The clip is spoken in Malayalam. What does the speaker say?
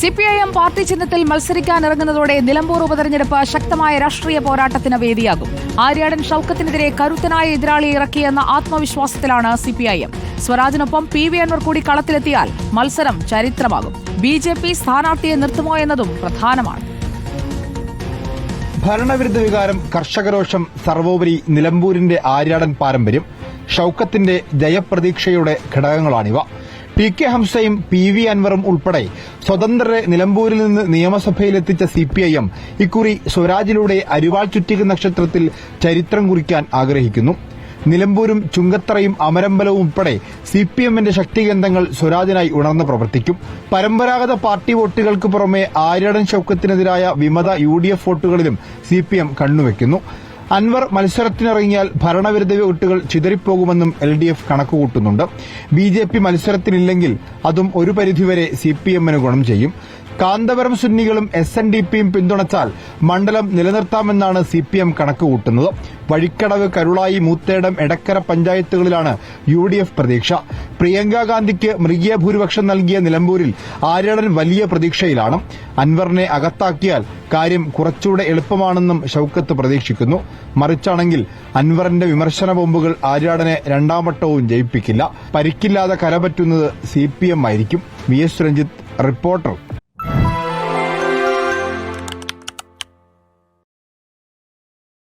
സിപിഐഎം പാർട്ടി ചിഹ്നത്തിൽ മത്സരിക്കാനിറങ്ങുന്നതോടെ നിലമ്പൂർ ഉപതെരഞ്ഞെടുപ്പ് ശക്തമായ രാഷ്ട്രീയ പോരാട്ടത്തിന് വേദിയാകും. ആര്യാടൻ ഷൌക്കത്തിനെതിരെ കരുത്തനായ എതിരാളിയെ ഇറക്കിയെന്ന ആത്മവിശ്വാസത്തിലാണ് സിപിഐഎം. സ്വരാജിനൊപ്പം പി വി അൻവർ കൂടി കളത്തിലെത്തിയാൽ മത്സരം ചരിത്രമാകും. ബി ജെ പി സ്ഥാനാർത്ഥിയെ നിർത്തുമോ എന്നതും പ്രധാനമാണ്. ഭരണവിരുദ്ധ വികാരം കർഷകരോഷം സർവോപരി നിലമ്പൂരിന്റെ ആര്യാടൻ പാരമ്പര്യം ഷൌക്കത്തിന്റെ ജയപ്രതീക്ഷയുടെ ഘടകങ്ങളാണിവ. പി കെ ഹംസയും പി വി അൻവറും ഉൾപ്പെടെ സ്വതന്ത്രരെ നിലമ്പൂരിൽ നിന്ന് നിയമസഭയിലെത്തിച്ച സി പി ഐ എം ഇക്കുറി സ്വരാജിലൂടെ അരിവാൾ ചുറ്റിക നക്ഷത്രത്തിൽ ചരിത്രം കുറിക്കാൻ ആഗ്രഹിക്കുന്നു. നിലമ്പൂരും ചുങ്കത്തറയും അമരമ്പലവും ഉൾപ്പെടെ സി പി എമ്മിന്റെ ശക്തികേന്ദ്രങ്ങൾ സ്വരാജിനായി ഉണർന്ന് പ്രവർത്തിക്കും. പരമ്പരാഗത പാർട്ടി വോട്ടുകൾക്ക് പുറമെ ആര്യടൻ ശൌക്കത്തിനെതിരായ വിമത യു ഡി എഫ് വോട്ടുകളിലും സി പി എം കണ്ണുവെക്കുന്നു. അൻവർ മത്സരത്തിനിറങ്ങിയാൽ ഭരണവിരുദ്ധ വോട്ടുകൾ ചിതറിപ്പോകുമെന്നും എൽ ഡി എഫ് കണക്കുകൂട്ടുന്നുണ്ട്. ബി ജെ പി മത്സരത്തിനില്ലെങ്കിൽ അതും ഒരു പരിധിവരെ സി പി എമ്മിന് ഗുണം ചെയ്യും. കാന്തപുരം സുന്നികളും എസ് എൻ ഡി പിയും പിന്തുണച്ചാൽ മണ്ഡലം നിലനിർത്താമെന്നാണ് സി പി എം കണക്കുകൂട്ടുന്നത് വഴിക്കടവ് കരുളായി മൂത്തേടം എടക്കര പഞ്ചായത്തുകളിലാണ് യു ഡി എഫ് പ്രതീക്ഷ. പ്രിയങ്ക ഗാന്ധിക്ക് മൃഗീയ ഭൂരിപക്ഷം നൽകിയ നിലമ്പൂരിൽ ആര്യടൻ വലിയ പ്രതീക്ഷയിലാണ്. അൻവറിനെ അകത്താക്കിയാൽ കാര്യം കുറച്ചുകൂടെ എളുപ്പമാണെന്നും ഷൌക്കത്ത് പ്രതീക്ഷിക്കുന്നു. മറിച്ചാണെങ്കിൽ അൻവറിന്റെ വിമർശന ബോംബുകൾ ആര്യാടനെ രണ്ടാം വട്ടവും ജയിപ്പിക്കില്ല. പരിക്കില്ലാതെ കരപറ്റുന്നത് സി പി എം ആയിരിക്കും. V S Ranjith reporter.